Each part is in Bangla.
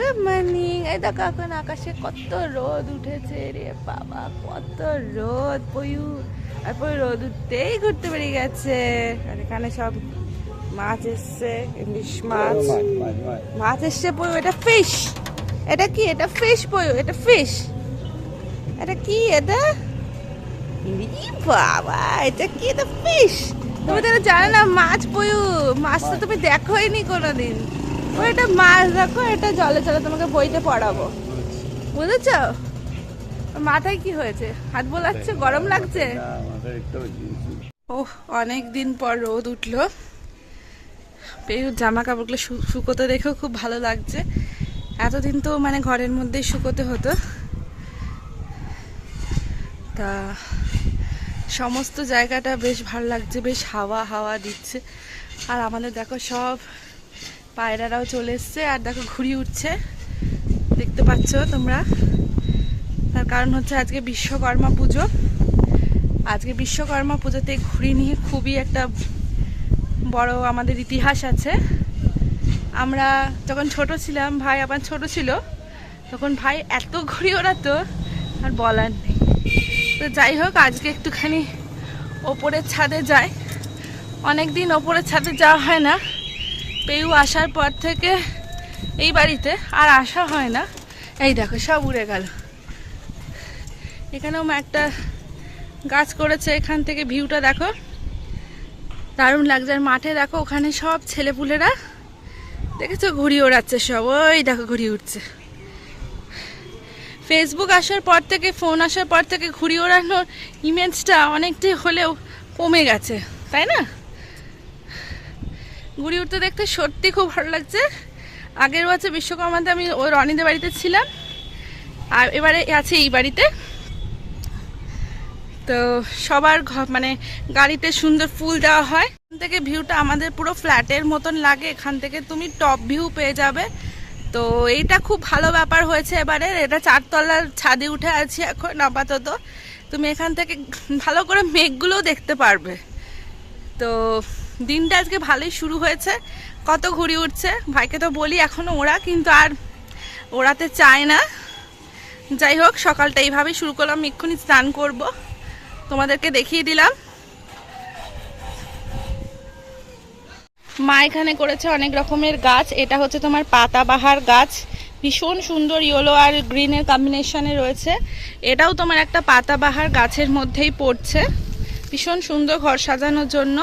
গুড মর্নিং এই দেখো এখন আকাশে কত রোদ উঠেছে রে বাবা কত রোদ পয়ু। তারপর রোদ উঠতেই ঘুরতে বেরিয়ে গেছে। আর এখানে সব মাছ এসছে ইলিশ মাছ মাছ। এসছে পয়ু এটা ফিশ এটা কি? এটা ফিশ পয়ু এটা ফিশ এটা কি এটা? বাবা এটা কি? এটা ফিশ তুমি তো জানো না মাছ পয়ু। মাছ তো তুমি দেখোই নি কোনোদিন। ও এটা মাছ দেখো এটা জলে জলে তোমাকে বইতে পড়াবো। বুঝেছ? মাথায় কি হয়েছে? হাত বোলাচ্ছে গরম লাগছে? ওহ অনেক দিন পর রোদ উঠল। পেরুর জামা কাপড়গুলো শুকোতে দেখেও খুব ভালো লাগছে। এতদিন তো মানে ঘরের মধ্যেই শুকোতে হতো। তা সমস্ত জায়গাটা বেশ ভালো লাগছে বেশ হাওয়া হাওয়া দিচ্ছে। আর আমাদের দেখো সব পায়রারাও চলে এসছে আর দেখো ঘুরি উঠছে। দেখতে পাচ্ছ তোমরা? তার কারণ হচ্ছে আজকে বিশ্বকর্মা পুজো। আজকে বিশ্বকর্মা পুজোতে ঘুড়ি নিয়ে খুবই একটা বড় আমাদের ইতিহাস আছে। আমরা যখন ছোট ছিলাম, ভাই আমার ছোট ছিল, তখন ভাই এত ঘুড়ি ওড়াতো, আর বলার নেই। তো যাই হোক, আজকে একটুখানি ওপরের ছাদে যায় অনেক দিন ওপরের ছাদে যাওয়া হয় না। পেউ আসার পর থেকে এই বাড়িতে আর আসা হয় না। এই দেখো, সব উড়ে গেল। এখানেও একটা গাছ করেছে, এখান থেকে ভিউটা দেখো। দারুণ লাগছে। আর মাঠে দেখো, ওখানে সব ছেলেপুলেরা দেখেছ? ঘুড়ি ওড়াচ্ছে সব। ওই দেখো, ঘুড়ি উঠছে ফেসবুক আসার পর থেকে ফোন আসার পর থেকে ঘুড়ি ওড়ানোর ইমেজটা অনেকটাই হলেও কমে গেছে, তাই না? ঘুড়ি উঠতে দেখতে সত্যি খুব ভালো লাগছে। আগের বছর বিশ্বকর্মাতে আমি ওই রনিদের বাড়িতে ছিলাম। আর এবারে আছে এই বাড়িতে। তো সবার মানে গাড়িতে সুন্দর ফুল দেওয়া হয়। এখান থেকে ভিউটা আমাদের পুরো ফ্ল্যাটের মতন লাগে। এখান থেকে তুমি টপ ভিউ পেয়ে যাবে। তো এইটা খুব ভালো ব্যাপার হয়েছে এবারে। এটা চারতলার ছাদে উঠে আছি এখন আপাতত। তুমি এখান থেকে ভালো করে মেঘগুলোও দেখতে পারবে। তো দিনটা আজকে ভালোই শুরু হয়েছে। কত ঘুড়ি উঠছে? ভাইকে তো বলি, এখনও ওরা কিন্তু আর ওড়াতে চায় না। যাই হোক, সকালটা এইভাবেই শুরু করলাম, এক্ষুনি স্নান করব। তোমাদেরকে দেখিয়ে দিলাম। মা এখানে করেছে অনেক রকমের গাছ। এটা হচ্ছে তোমার পাতাবাহার গাছ। ভীষণ সুন্দর ইয়েলো আর গ্রিনের কম্বিনেশনে রয়েছে। এটাও তোমার একটা পাতাবাহার গাছের মধ্যেই পড়ছে। ভীষণ সুন্দর ঘর সাজানোর জন্য।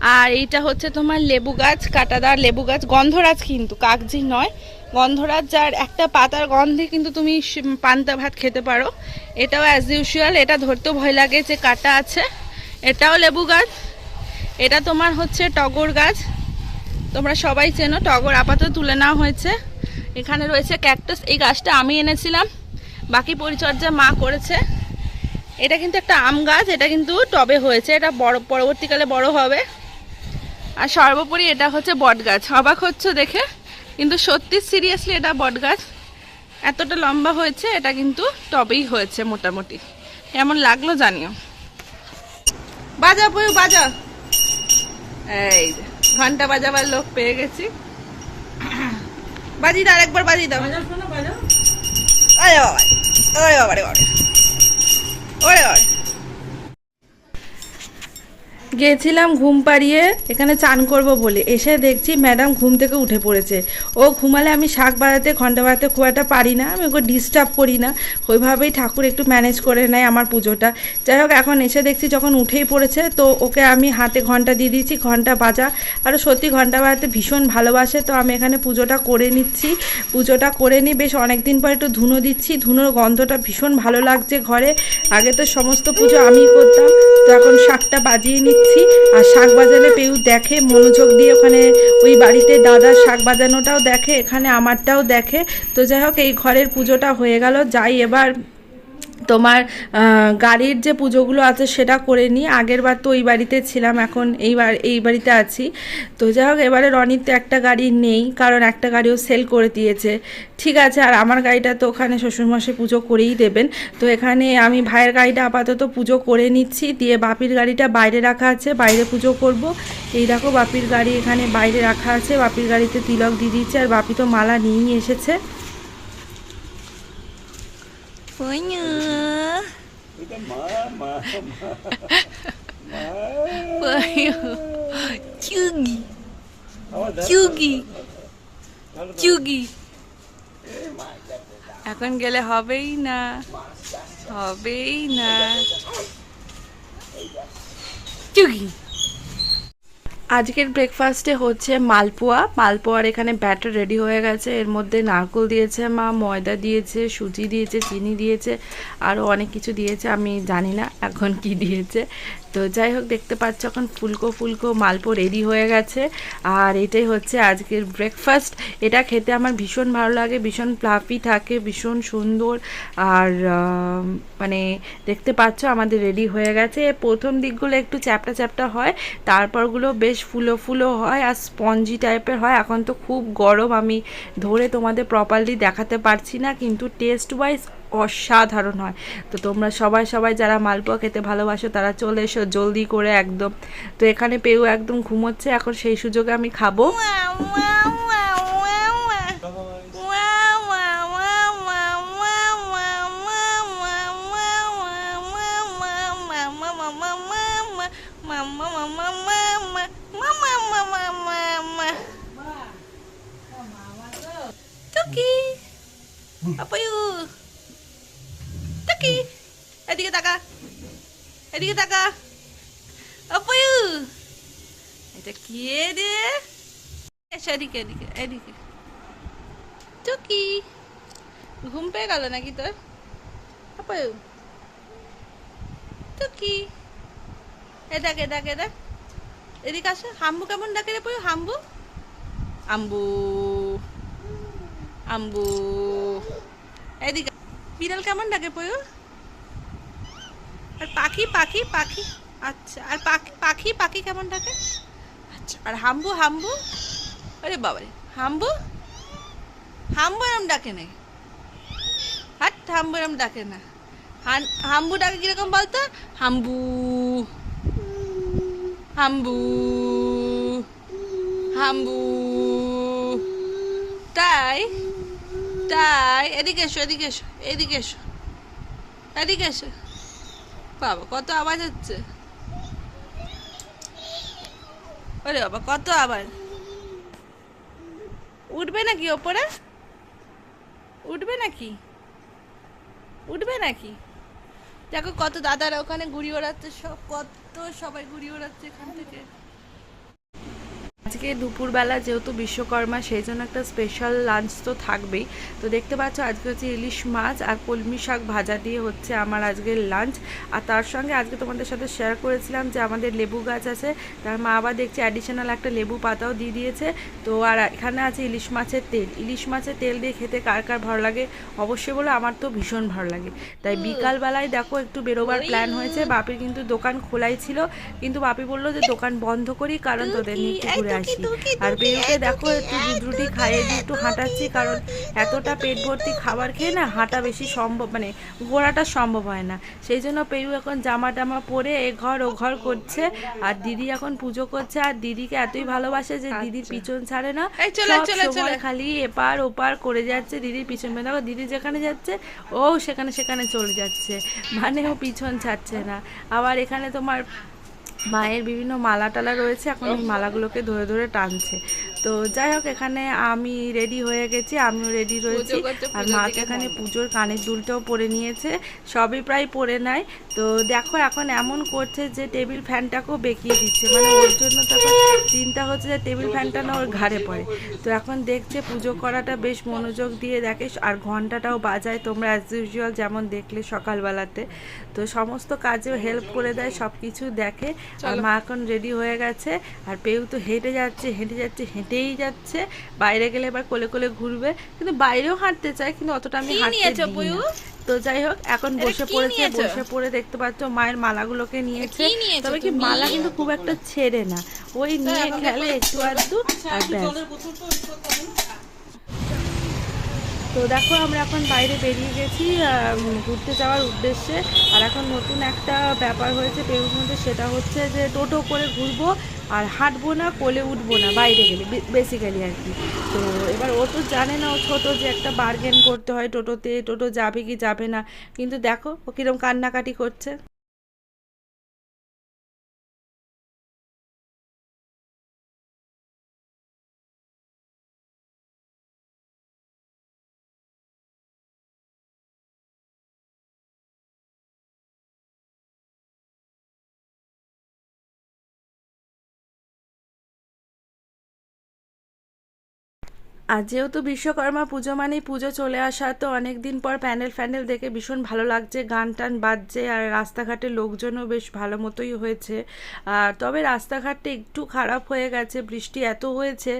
আর এইটা হচ্ছে তোমার লেবু গাছ, কাটাদার লেবু গাছ। গন্ধরাজ কিন্তু কাগজি নয়। গন্ধরাজ, যার একটা পাতার গন্ধে কিন্তু তুমি পান্তা ভাত খেতে পারো। এটাও অ্যাজ ইউজুয়াল এটা ধরতেও ভয় লাগে যে কাটা আছে। এটাও লেবু গাছ। এটা তোমার হচ্ছে টগর গাছ। তোমরা সবাই চেনো, টগর আপাতত তুলে নেওয়া হয়েছে। এখানে রয়েছে ক্যাকটাস এই গাছটা আমি এনেছিলাম। বাকি পরিচর্যা মা করেছে। এটা কিন্তু একটা আম গাছ, এটা কিন্তু টবে হয়েছে। এটা বড়, পরবর্তীকালে বড় হবে। আর সর্বোপরি এটা হচ্ছে বট গাছ অবাক হচ্ছে দেখে? কিন্তু সত্যি সিরিয়াসলি এটা বট গাছ এতটা লম্বা হয়েছে এটা কিন্তু টবেই হয়েছে মোটামুটি। কেমন লাগল জানিও। বাজা পয়ু বাজা। এই ঘণ্টা বাজাবার লোক পেয়ে গেছি। বাজি দাও একবার বাজি দাও। ওরে বাবা ওরে বাবা রে বাবা ওরে বাবা গিয়েছিলাম ঘুম পাড়িয়ে, এখানে চান করব বলে। এসে দেখছি ম্যাডাম ঘুম থেকে উঠে পড়েছে। ও ঘুমালে আমি শাক বাজাতে ঘণ্টা বাড়াতে খুব একটা পারি না, আমি ওকে ডিস্টার্ব করি না। ওইভাবেই ঠাকুর একটু ম্যানেজ করে নেয় আমার পুজোটা। যাই হোক, এখন এসে দেখছি যখন উঠেই পড়েছে, তো ওকে আমি হাতে ঘণ্টা দিয়ে দিয়েছি, ঘণ্টা বাজা। আর সত্যি ঘণ্টা বাজাতে ভীষণ ভালোবাসে, তো আমি এখানে পুজোটা করে নিচ্ছি। পুজোটা করে নিই বেশ অনেক দিন পর একটু ধুনো দিচ্ছি। ধুনোর গন্ধটা ভীষণ ভালো লাগছে ঘরে। আগে তো সমস্ত পুজো আমিই করতাম, তো এখন শাকটা বাজিয়ে নিচ্ছি। আর শাক বাজালে পেউ দেখে, মনোযোগ দিয়ে ওখানে ওই বাড়িতে দাদা শাক বাজানোটাও দেখে, এখানে আমারটাও দেখে। তো যাই হোক, এই ঘরের পুজোটা হয়ে গেল। যাই এবার তোমার গাড়ির যে পুজোগুলো আছে সেটা করে নিই আগের বার তো ওই বাড়িতে ছিলাম, এখন এইবার এই বাড়িতে আছি। তো যাই হোক, এবারে রনির তো একটা গাড়ি নেই, কারণ একটা গাড়িও সেল করে দিয়েছে। ঠিক আছে, আর আমার গাড়িটা তো ওখানে শ্বশুরমশাই পুজো করেই দেবেন। তো এখানে আমি ভাইয়ের গাড়িটা আপাতত পুজো করে নিচ্ছি, দিয়ে বাপির গাড়িটা বাইরে রাখা আছে, বাইরে পুজো করব। এই দেখো, বাপির গাড়ি এখানে বাইরে রাখা আছে, বাপির গাড়িতে তিলক দিয়ে দিচ্ছে আর বাপি তো মালা নিয়েই এসেছে। চুগি চুগি চুগি এখন গেলে হবেই না হবেই না চুগি আজকের ব্রেকফাস্টে হচ্ছে মালপোয়া। মালপোয়ার এখানে ব্যাটার রেডি হয়ে গেছে। এর মধ্যে নারকল দিয়েছে মা, ময়দা দিয়েছে, সুজি দিয়েছে, চিনি দিয়েছে আরও অনেক কিছু দিয়েছে, আমি জানি না এখন কি দিয়েছে। তো যাই হোক, দেখতে পাচ্ছ এখন ফুলকো ফুলকো মালপো রেডি হয়ে গেছে। আর এটাই হচ্ছে আজকের ব্রেকফাস্ট এটা খেতে আমার ভীষণ ভালো লাগে, ভীষণ ফ্লাফি থাকে, ভীষণ সুন্দর। আর মানে দেখতে পাচ্ছ আমাদের রেডি হয়ে গেছে। প্রথম দিকগুলো একটু চ্যাপটা চ্যাপটা হয়, তারপরগুলো বেশ ফুলো ফুলো হয় আর স্পঞ্জি টাইপের হয়। এখন তো খুব গরম, আমি ধরে তোমাদের প্রপারলি দেখাতে পারছি না, কিন্তু টেস্ট ওয়াইজ অসাধারণ হয়। তো তোমরা সবাই সবাই যারা মালপোয়া খেতে ভালোবাসো, তারা চলে এসো জলদি করে একদম। তো এখানে পেউ একদম ঘুমোচ্ছে, এখন সেই সুযোগে আমি খাব। টুকি আপয়ু টুকি এদিকে তাকা। এদিকে তাকা। আপয়ু এটা কি রে এদিকে এদিকে এদিকে। টুকি, ঘুম পেয়ে গেল নাকি তোর? আপয়ু টুকি। এ ডাক এ ডাক এ ডাক এদিকে আসো। হাম্বু কেমন ডাকে রে পয়ু হাম্বু? আম্বু। আম্বু। এদিকে। বিড়াল কেমন ডাকে পয়ু আর পাখি পাখি পাখি। আচ্ছা আর পাখি পাখি পাখি কেমন ডাকে? আচ্ছা আর হাম্বু হাম্বু? আরে বাবারে, হাম্বু? হাম্বু এরম ডাকে না। হাট, হাম্বু এরম ডাকে না। হাম্বু ডাকে কীরকম বলতো? হাম্বু। হাম্বু। হাম্বু। তাই তাই। এদিকে এসো এদিকে এসো এদিকে এসো এদিকে এসো। বাবা, কত আওয়াজ হচ্ছে? ওরে বাবা, কত আওয়াজ? উঠবে নাকি ওপরে? উঠবে নাকি? উঠবে নাকি? দেখো কত দাদারা ওখানে ঘুড়ি ওড়াচ্ছে, সব কত সবাই ঘুড়ি ওড়াচ্ছে এখান থেকে। আজকে দুপুরবেলা যেহেতু বিশ্বকর্মা সেই জন্য একটা স্পেশাল লাঞ্চ তো থাকবেই। তো দেখতে পাচ্ছ আজকে হচ্ছে ইলিশ মাছ আর কলমি শাক ভাজা দিয়ে হচ্ছে আমার আজকের লাঞ্চ আর তার সঙ্গে আজকে তোমাদের সাথে শেয়ার করেছিলাম যে আমাদের লেবু গাছ আছে তার মা আবার দেখছি অ্যাডিশনাল একটা লেবু পাতাও দিয়ে দিয়েছে। তো আর এখানে আছে ইলিশ মাছের তেল। ইলিশ মাছের তেল দিয়ে খেতে কার কার ভালো লাগে? অবশ্যই বলো আমার তো ভীষণ ভালো লাগে। তাই বিকালবেলায় দেখো একটু বেরোবার প্ল্যান হয়েছে। বাপির কিন্তু দোকান খোলাই ছিল। কিন্তু বাপি বলল যে দোকান বন্ধ করি কারণ তোদের নিয়ে ঘুরে আসি। আর বেরোকে দেখো একটু দুধ রুটি খাইয়ে দিয়ে একটু হাঁটাচ্ছি কারণ এতটা পেট ভর্তি খাবার খেয়ে না হাঁটা বেশি সম্ভব মানে ঘোরাটা সম্ভব হয় না। সেই জন্য পেরু এখন জামা টামা পরে এ ঘর ও ঘর করছে। আর দিদি এখন পুজো করছে আর দিদিকে এতই ভালোবাসে যে দিদির পিছন ছাড়ে না। সময় খালি এপার ওপার করে যাচ্ছে দিদির পিছন। দেখো দিদি যেখানে যাচ্ছে ও সেখানে সেখানে চলে যাচ্ছে। মানে ও পিছন ছাড়ছে না। আবার এখানে তোমার মায়ের বিভিন্ন মালা টালা রয়েছে এখন ওই মালাগুলোকে ধরে ধরে টানছে। তো যাই হোক এখানে আমি রেডি হয়ে গেছি আমিও রেডি রয়েছি। আর পুজোর মা এখানে পুজোর কানের দুলটাও পরে নিয়েছে সবই প্রায় পরে নেয়। তো দেখো এখন এমন করছে যে টেবিল ফ্যানটাকেও বেঁকিয়ে দিচ্ছে। মানে ওর জন্য তখন চিন্তা হচ্ছে যে টেবিল ফ্যানটা না ওর ঘাড়ে পড়ে। তো এখন দেখছে পুজো করাটা বেশ মনোযোগ দিয়ে দেখে আর ঘন্টাটাও বাজায় তোমরা অ্যাজ ইউজুয়াল যেমন দেখলে সকালবেলাতে। তো সমস্ত কাজেও হেল্প করে দেয় সব কিছু দেখে। আর মা এখন রেডি হয়ে গেছে আর পেউ তো হেঁটে যাচ্ছে হেঁটে যাচ্ছে হেঁটে হেঁটেই যাচ্ছে বাইরে গেলে এবার কোলে কোলে ঘুরবে কিন্তু বাইরেও হাঁটতে চায় কিন্তু অতটা আমি হাঁটতে দিই তো যাই হোক এখন বসে পড়েছে বসে পড়ে দেখতে পাচ্ছ মায়ের মালাগুলোকে নিয়েছে। তবে কি মালা কিন্তু খুব একটা ছেড়ে না। ওই নিয়ে খেলে একটু আধটু আর তো দেখো আমরা এখন বাইরে বেরিয়ে গেছি ঘুরতে যাওয়ার উদ্দেশ্যে। আর এখন নতুন একটা ব্যাপার হয়েছে পেরুর মধ্যে সেটা হচ্ছে যে টোটো করে ঘুরবো। আর হাঁটবো না, কোলে উঠবো না, বাইরে গেলে বেসিক্যালি আর কি। তো এবার ও তো জানে না, ও ছোটো যে একটা বার্গেন করতে হয় টোটোতে, টোটো যাবে কি যাবে না। কিন্তু দেখো ও কীরকম কান্নাকাটি করছে। আর যেহেতু বিশ্বকর্মা পুজো মানেই পুজো চলে আসা তো অনেক দিন পর প্যান্ডেল ফ্যান্ডেল দেখে ভীষণ ভালো লাগছে। গান টান বাজছে আর রাস্তাঘাটে লোকজনও বেশ ভালো মতোই হয়েছে। আর তবে রাস্তাঘাটটা একটু খারাপ হয়ে গেছে, বৃষ্টি এত হয়েছে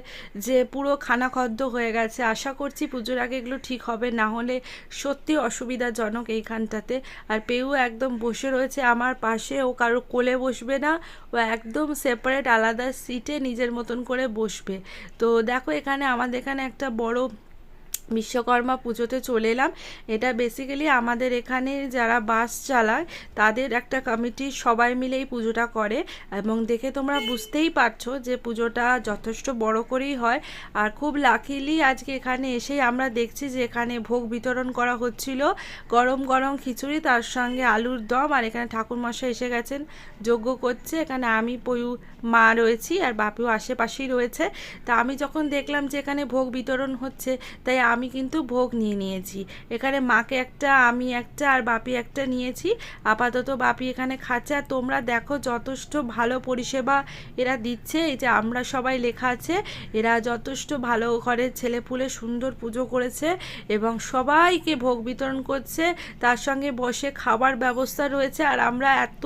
যে পুরো খানাখদ্দ হয়ে গেছে। আশা করছি পুজোর আগে এগুলো ঠিক হবে, না হলে সত্যি অসুবিধাজনক এইখানটাতে। আর পেউ একদম বসে রয়েছে আমার পাশে, ও কারও কোলে বসবে না, ও একদম সেপারেট আলাদা সিটে নিজের মতন করে বসবে। তো দেখো এখানে আমাদের এখানে একটা বড় বিশ্বকর্মা পুজোতে চলে এলাম। এটা বেসিক্যালি আমাদের এখানে যারা বাস চালায়, তাদের একটা কমিটি সবাই মিলে এই পুজোটা করে। এবং দেখে তোমরা বুঝতেই পারছ যে পুজোটা যথেষ্ট বড় করেই হয়। আর খুব লাকিলি আজকে এখানে এসেই আমরা দেখছি যে এখানে ভোগ বিতরণ করা হচ্ছিল। গরম গরম খিচুড়ি, তার সঙ্গে আলুর দম। আর এখানে ঠাকুরমশাই এসে গেছেন, যজ্ঞ করছে। এখানে আমি, পয়ু, মা রয়েছি, আর বাপিও আশেপাশেই রয়েছে। তা আমি যখন দেখলাম যে এখানে ভোগ বিতরণ হচ্ছে, তাই আমি কিন্তু ভোগ নিয়ে নিয়েছি। এখানে মাকে একটা, আমি একটা আর বাপি একটা নিয়েছি। আপাতত বাপি এখানে খাচ্ছে। আর তোমরা দেখো যথেষ্ট ভালো পরিষেবা এরা দিচ্ছে। এই যে আমরা সবাই লেখা আছে, এরা যথেষ্ট ভালো ঘরের ছেলেপুলে সুন্দর পুজো করেছে এবং সবাইকে ভোগ বিতরণ করছে। তার সঙ্গে বসে খাবার ব্যবস্থা রয়েছে। আর আমরা এত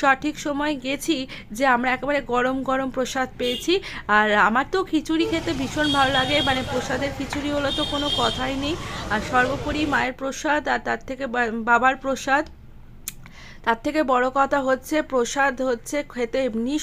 সঠিক সময় গেছি যে আমরা একেবারে গরম গরম প্রসাদ পেয়েছি। আর আমার তো খিচুড়ি খেতে ভীষণ ভালো লাগে। মানে প্রসাদের খিচুড়ি হলো তো কোনো কথাই নেই। আর সর্বোপরি মায়ের প্রসাদ আর তার থেকে বাবার প্রসাদ তার থেকে বড় কথা হচ্ছে প্রসাদ হচ্ছে খেতে এমনি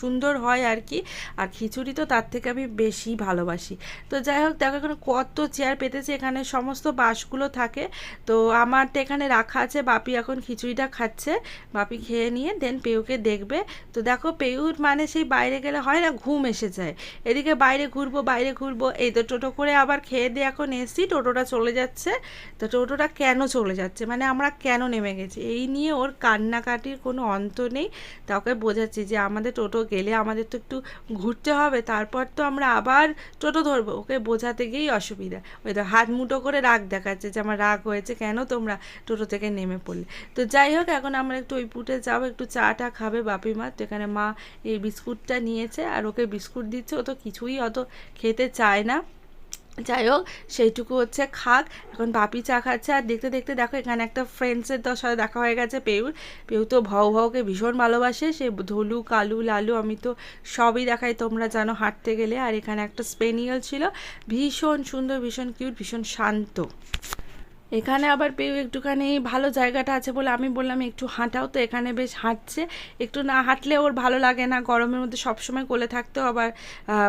সুন্দর হয় আর কি। আর খিচুড়ি তো তার থেকে আমি বেশি ভালোবাসি। তো যাই হোক, দেখো এখানে কত চেয়ার পেতেছে। এখানে সমস্ত বাসগুলো থাকে। তো আমারটা এখানে রাখা আছে। বাপি এখন খিচুড়িটা খাচ্ছে। বাপি খেয়ে নিয়ে দেন পেউকে দেখবে। তো দেখো পেউর মানে সেই বাইরে গেলে হয় না, ঘুম এসে যায়। এদিকে বাইরে ঘুরবো বাইরে ঘুরবো। এই তো টোটো করে আবার খেয়ে দিয়ে এখন এসছি। টোটোটা চলে যাচ্ছে। তো টোটোটা কেন চলে যাচ্ছে? মানে আমরা কেন নেমে গেছি? এই নিয়ে ওর কান্নাকাটির কোনো অন্ত নেই। তা ওকে বোঝাচ্ছি যে আমাদের টোটো গেলে আমাদের তো একটু ঘুরতে হবে, তারপর তো আমরা আবার টোটো ধরবো। ওকে বোঝাতে গিয়েই অসুবিধা। ওই তো হাত মুঠো করে রাগ দেখাচ্ছে যে আমার রাগ হয়েছে, কেন তোমরা টোটো থেকে নেমে পড়লে? তো যাই হোক, এখন আমরা একটু ওই পুটে যাব, একটু চাটা খাবে বাপি মা। তো এখানে মা এই বিস্কুটটা নিয়েছে আর ওকে বিস্কুট দিচ্ছে। ও তো কিছুই অত খেতে চায় না। যাই হোক সেইটুকু হচ্ছে খাক। এখন বাপি চা খাচ্ছে। আর দেখতে দেখতে দেখো, এখানে একটা ফ্রেন্ডসের তো সাথে দেখা হয়ে গেছে পেউর পেউ তো ভাও ভাওকে ভীষণ ভালোবাসে। সে ধলু, কালু, লালু, আমি তো সবই দেখাই, তোমরা জানো হাঁটতে গেলে। আর এখানে একটা স্পেনিয়াল ছিল। ভীষণ সুন্দর, ভীষণ কিউট ভীষণ শান্ত। এখানে আবার পেউ একটুখানি ভালো জায়গাটা আছে বলে আমি বললাম একটু হাঁটাও তো এখানে বেশ হাঁটছে। একটু না হাঁটলে ওর ভালো লাগে না, গরমের মধ্যে সবসময় কোলে থাকতেও আবার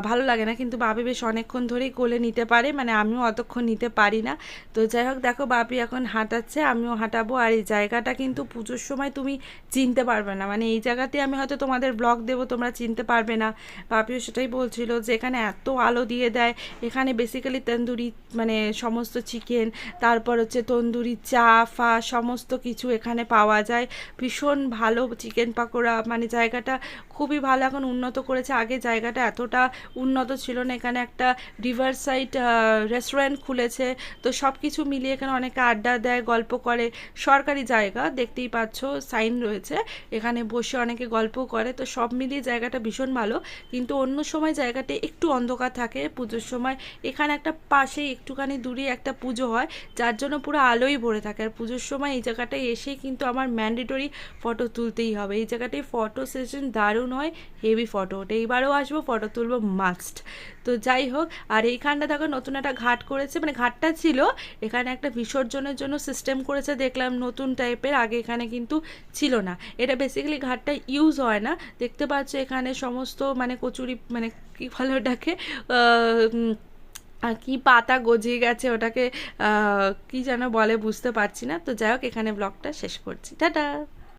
ভালো লাগে না। কিন্তু বাপি বেশ অনেকক্ষণ ধরেই কোলে নিতে পারে মানে আমিও অতক্ষণ নিতে পারি না। তো যাই হোক, দেখো বাপি এখন হাঁটাচ্ছে, আমিও হাঁটাবো। আর এই জায়গাটা কিন্তু পুজোর সময় তুমি চিনতে পারবে না। মানে এই জায়গাতে আমি হয়তো তোমাদের ব্লগ দেবো, তোমরা চিনতে পারবে না। বাপিও সেটাই বলছিল যে এখানে এত আলো দিয়ে দেয়, এখানে বেসিক্যালি তন্দুরি মানে সমস্ত চিকেন তারপর হচ্ছে তন্দুরি চা, ফা, সমস্ত কিছু এখানে পাওয়া যায়। ভীষণ ভালো চিকেন পাকোড়া মানে জায়গাটা খুবই ভালো। এখন উন্নত করেছে। আগে জায়গাটা এতটা উন্নত ছিল না। এখানে একটা রিভার সাইড রেস্টুরেন্ট খুলেছে। তো সব কিছু মিলিয়ে এখানে অনেকে আড্ডা দেয়, গল্প করে। সরকারি জায়গা, দেখতেই পাচ্ছ সাইন রয়েছে। এখানে বসে অনেকে গল্প করে। তো সব মিলিয়ে জায়গাটা ভীষণ ভালো। কিন্তু অন্য সময় জায়গাটা একটু অন্ধকার থাকে। পুজোর সময় এখানে একটা পাশে একটুখানি দূরে একটা পুজো হয়। যার জন্য পুরো আলোই ভরে থাকে। আর পুজোর সময় এই জায়গাটায় এসেই কিন্তু আমার ম্যান্ডেটরি ফটো তুলতেই হবে। এই জায়গাটায় ফটো সেশন দারুণ হয় হেভি ফটো ওঠে। এইবারও আসব ফটো তুলবো মাস্ট তো যাই হোক, আর এইখানটা দেখো নতুন একটা ঘাট করেছে। মানে ঘাটটা ছিল, এখানে একটা বিসর্জনের জন্য সিস্টেম করেছে, দেখলাম নতুন টাইপের আগে এখানে কিন্তু ছিল না। এটা বেসিক্যালি ঘাটটা ইউজ হয় না। দেখতে পাচ্ছ এখানে সমস্ত মানে কচুরি মানে কি ভালো আর কি পাতা গজিয়ে গেছে ওটাকে কি যেন বলে বুঝতে পারছি না। তো যাই হোক, এখানে ব্লগটা শেষ করছি। টাটা!